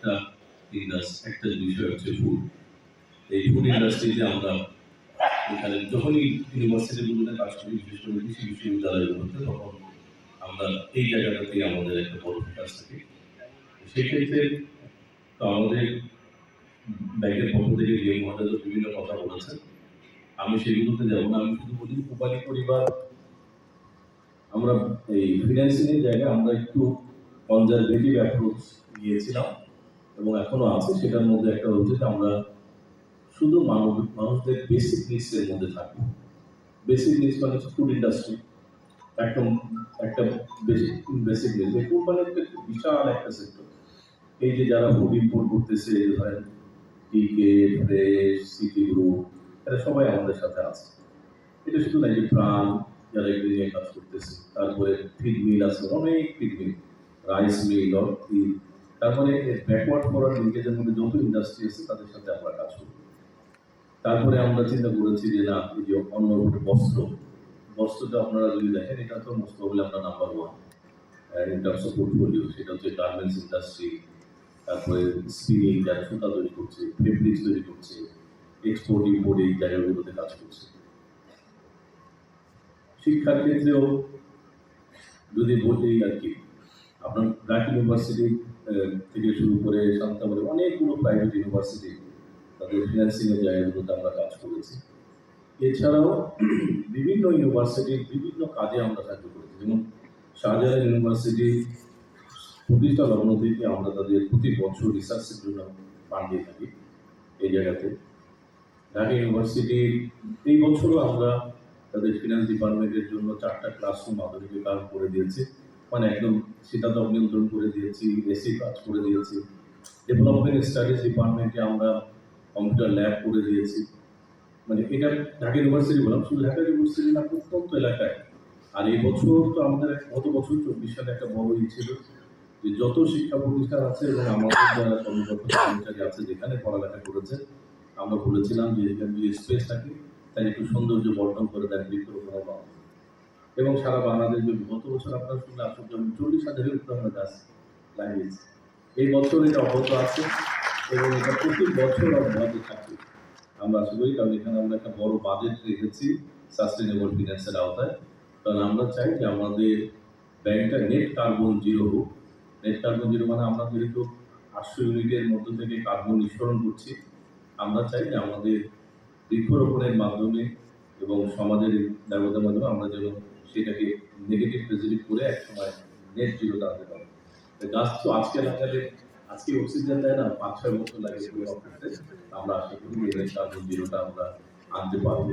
একটা ইন্ডাস্ট্রি একটা বিষয় হচ্ছে ফুড এই ফুড ইন্ডাস্ট্রিতে আমরা এখানে যখনই ইউনিভার্সিটিগুলোতে কাজ করি, বিশেষ করে কৃষি তখন আমরা এই জায়গাটাতে আমাদের একটা বড় ফোকাস থাকে। সেক্ষেত্রে তো আমাদের ব্যাংকের পক্ষ থেকে বিভিন্ন কথা বলেছেন। আমি সেগুলোতে যাব না, আমি শুধু বলি উপালি পরিবার, আমরা এই ফিনান্সিং এর জায়গায় আমরা একটু কনজারভেটিভ অ্যাপ্রোচ নিয়েছিলাম। এবং এখনও আছে, সেটার মধ্যে একটা হচ্ছে যে আমরা শুধু মানুষদের বেসিক নিডস এর মধ্যে থাকব বেসিক নিডস মানে হচ্ছে ফুড ইন্ডাস্ট্রি একদম, একটা বেসিক বেসিক এই মানে একটা বিশাল একটা সেক্টর এই যে যারা ফুড ইম্পোর্ট করতেছে ধরেন টিকে ফ্রেশ সিটি গ্রুপ এরা সবাই আমাদের সাথে আছে। এটা শুধু না এই যে প্রাণ, যারা এগুলো নিয়ে কাজ করতেছে। তারপরে ফিড মিল আছে, অনেক ফিড মিল রাইস মিল অর্থি তারপরে ব্যাকওয়ার্ড ফরওয়ার্ড লিঙ্কেজের মধ্যে যত ইন্ডাস্ট্রি আছে, তাদের সাথে আমরা কাজ করি তারপরে আমরা চিন্তা করেছি যে, না যে অন্য বস্ত্র, বস্ত্রটা আপনারা যদি দেখেন, এটা তো মোস্ট প্রবলি আমরা number one in terms of portfolio সেটা হচ্ছে গার্মেন্টস ইন্ডাস্ট্রি তারপরে স্পিনিং যারা সুতা তৈরি করছে ফেব্রিক্স তৈরি করছে এক্সপোর্ট ইম্পোর্ট এই জায়গাগুলোতে কাজ করছে। শিক্ষার ক্ষেত্রেও যদি বলি আর কি, আপনার ব্র্যাক ইউনিভার্সিটি থেকে শুরু করে শান্তাবাড়ি অনেকগুলো প্রাইভেট ইউনিভার্সিটি তাদের ফিনান্সিংয়ের জায়গাগুলোতে আমরা কাজ করেছি। এছাড়াও বিভিন্ন ইউনিভার্সিটির বিভিন্ন কাজে আমরা সাহায্য করেছি। যেমন শাহজাহান ইউনিভার্সিটি প্রতিষ্ঠা লগ্ন থেকে আমরা তাদের প্রতি বছর রিসার্চের জন্য দিয়ে থাকি এই জায়গাতে। ঢাকা ইউনিভার্সিটি এই বছরও আমরা তাদের ফিনান্স ডিপার্টমেন্টের জন্য চারটা ক্লাসরুম আধুনিকীকরণ করে দিয়েছি। মানে একদম শীতাতপ নিয়ন্ত্রণ করে দিয়েছি এসি কাজ করে দিয়েছি। ডেভেলপমেন্ট স্টাডিজ ডিপার্টমেন্টে আমরা কম্পিউটার ল্যাব করে দিয়েছি। মানে এটা ঢাকা ইউনিভার্সিটি বললাম, শুধু ঢাকা ইউনিভার্সিটি না, প্রত্যন্ত এলাকায়। আর এই বছর তো আমাদের গত বছর চব্বিশ সালে একটা বড় ই ছিল যে যত শিক্ষা প্রতিষ্ঠান আছে এবং আমাদের যারা কর্মকর্তা আছে যেখানে পড়ালেখা করেছে, আমরা বলেছিলাম যে এখানে যদি স্পেস থাকে, তাই একটু সৌন্দর্য বর্ধন করে দেন বৃক্ষরোপণের মাধ্যমে এবং সারা বাংলাদেশ জুড়ে। গত বছর আপনার শুনলে আশ্চর্য আমি চল্লিশ হাজারের উপরে আমরা গাছ লাগিয়েছি। এই বছর এটা অব্যাহত আছে এবং এটা প্রতি বছর অব্যাহত থাকবে। আমরা আশা করি কারণ এখানে আমরা একটা বড় বাজেট রেখেছি সাস্টেনেবল ফিনান্সের আওতায়। কারণ আমরা চাই যে আমাদের ব্যাংকটা নেট কার্বন জিরো হোক। নেট কার্বন জিরো মানে আমরা যেহেতু আটশো ইউনিটের মধ্য থেকে কার্বন নিঃসরণ করছি, আমরা চাই যে আমাদের বৃক্ষরোপণের মাধ্যমে এবং সমাজের ব্যবতার মাধ্যমে আমরা যেন সেটাকে নেগেটিভ পজিটিভ করে এক সময় নেট জিরো আনতে পারি গাছ তো আজকে লাগালে আজকে অক্সিজেন দেয় না পাঁচ ছয় বছর লাগে আমরা আশা করি জিরোটা আমরা আনতে পারব।